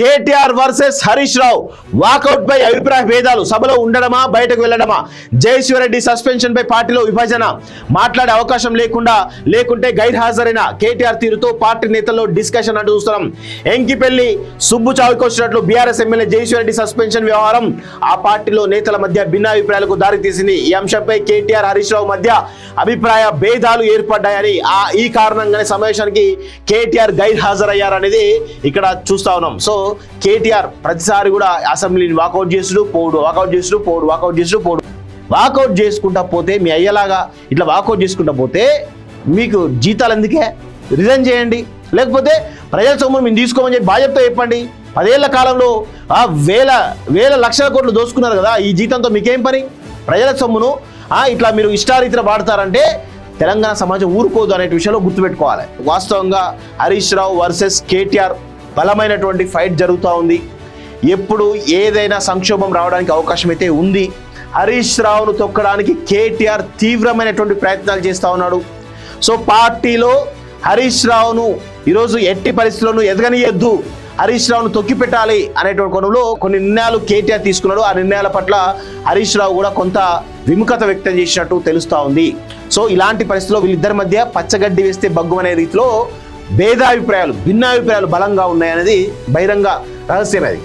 KTR versus Harish Rao walkout పై అభిప్రాయ భేదాలు సభలో ఉండడమా బయటకు వెళ్ళడమా? జయశివరెడ్డి సస్పెన్షన్ పై పార్టీలో విభజన మాట్లాడే అవకాశం లేకుండా లేకుంటే గైర్హాజరైన కేటీఆర్ తీరుతో పార్టీ నేతల్లో డిస్కషన్ అంటూ చూస్తున్నాం. ఎంకిపెల్లి సుబ్బు చావుకొచ్చినట్లు బీఆర్ఎస్ ఎమ్మెల్యే జయశివరెడ్డి సస్పెన్షన్ వ్యవహారం ఆ పార్టీలో నేతల మధ్య భిన్నాభిప్రాయాలకు దారితీసింది. ఈ అంశంపై కేటీఆర్ హరీష్ రావు మధ్య అభిప్రాయ భేదాలు ఏర్పడ్డాయని ఆ ఈ కారణంగానే సమావేశానికి కేటీఆర్ గైర్హాజరయ్యారనేది ఇక్కడ చూస్తా ఉన్నాం. సో కేటీఆర్ ప్రతిసారి కూడా అసెంబ్లీని వాకౌట్ చేసుడు పోడు వాకౌట్ చేసుడు పోడు వాకౌట్ చేసుడు పోడు. వాకౌట్ చేసుకుంటా పోతే మీ అయ్యేలాగా ఇట్లా వాకౌట్ చేసుకుంటా పోతే మీకు జీతాలు ఎందుకే? రిజైన్ చేయండి. లేకపోతే ప్రజల సొమ్మును మేము తీసుకోమని చెప్పి బాధ్యతతో చెప్పండి. పదేళ్ళ కాలంలో ఆ వేల వేల లక్షల కోట్లు దోసుకున్నారు కదా ఈ జీతంతో మీకేం పని? ప్రజల సొమ్మును ఆ, ఇట్లా మీరు ఇష్టారీతిలో వాడతారంటే తెలంగాణ సమాజం ఊరుకోదు అనే విషయంలో గుర్తుపెట్టుకోవాలి. వాస్తవంగా హరీష్ రావు వర్సెస్ కేటీఆర్ బలమైనటువంటి ఫైట్ జరుగుతూ ఉంది. ఎప్పుడు ఏదైనా సంక్షోభం రావడానికి అవకాశం అయితే ఉంది. హరీష్ రావును తొక్కడానికి కేటీఆర్ తీవ్రమైనటువంటి ప్రయత్నాలు చేస్తూ ఉన్నాడు. సో పార్టీలో హరీష్ రావును ఈరోజు ఎట్టి పరిస్థితుల్లోనూ ఎదగనియద్దు. హరీష్ రావును తొక్కి పెట్టాలి అనేటువంటి కొనులో కొన్ని నిర్ణయాలు కేటీఆర్ తీసుకున్నాడు. ఆ నిర్ణయాల పట్ల హరీష్ రావు కూడా కొంత విముఖత వ్యక్తం చేసినట్టు తెలుస్తూ ఉంది. సో ఇలాంటి పరిస్థితిలో వీళ్ళిద్దరి మధ్య పచ్చగడ్డి వేస్తే బగ్గు అనే రీతిలో భేదాభిప్రాయాలు భిన్నాభిప్రాయాలు బలంగా ఉన్నాయనేది బహిరంగ రహస్యం అది.